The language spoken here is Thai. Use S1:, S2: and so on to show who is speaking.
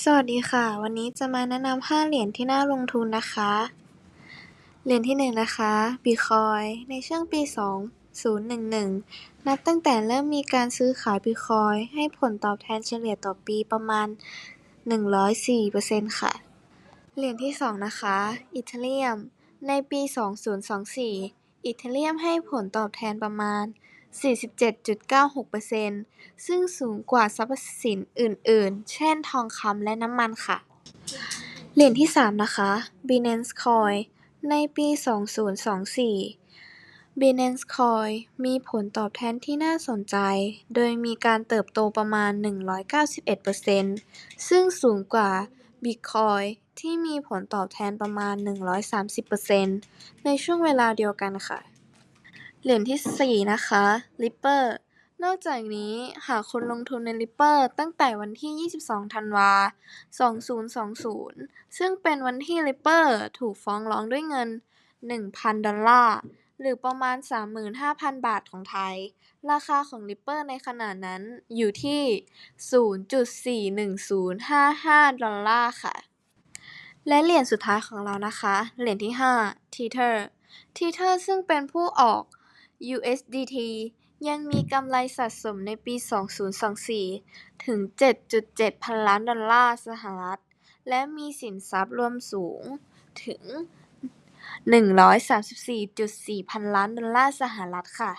S1: สวัสดีค่ะ วันนี้จะมาแนะนำห้าเหรียญที่น่าลงทุนนะคะ เหรียญที่หนึ่งนะคะ Bitcoin ในช่วงปี 2011 นับตั้งแต่เริ่มมีการซื้อขาย Bitcoin ให้ผลตอบแทนเฉลี่ยต่อปีประมาณ 104%ค่ะ เหรียญที่สองนะคะ Ethereum ในปี 2024 Ethereum ให้ผลตอบแทนประมาณ 47.96%ซึ่งสูงกว่าทรัพย์สินอื่น ๆ เช่น ทองคำและน้ำมันค่ะ เหรียญที่สามนะคะ Binance Coin ในปี 2024 Binance Coin มีผลตอบแทนที่น่าสนใจ โดยมีการเติบโตประมาณ 191%ซึ่งสูงกว่า Bitcoin ที่มีผลตอบแทนประมาณ 130%ในช่วงเวลาเดียวกันค่ะ เหรียญที่สี่นะคะ Ripple นอกจากนี้หากคุณลงทุนใน Ripple ตั้งแต่วันที่ 22 ธันวา 2020 ซึ่งเป็นวันที่ Ripple ถูกฟ้องร้องด้วยเงิน 1,000 ดอลลาร์ หรือประมาณ 35,000 บาทของไทย ราคาของ Ripple ในขณะนั้นอยู่ที่ 0.41055 ดอลลาร์ค่ะ และเหรียญสุดท้ายของเรานะคะ เหรียญที่ห้า Tether Tether ซึ่งเป็นผู้ออก USDT ยังมีกำไรสะสมในปี 2024 ถึง 7.7 พันล้านดอลลาร์สหรัฐ และมีสินทรัพย์รวมสูงถึง 134.4 พันล้านดอลลาร์สหรัฐค่ะ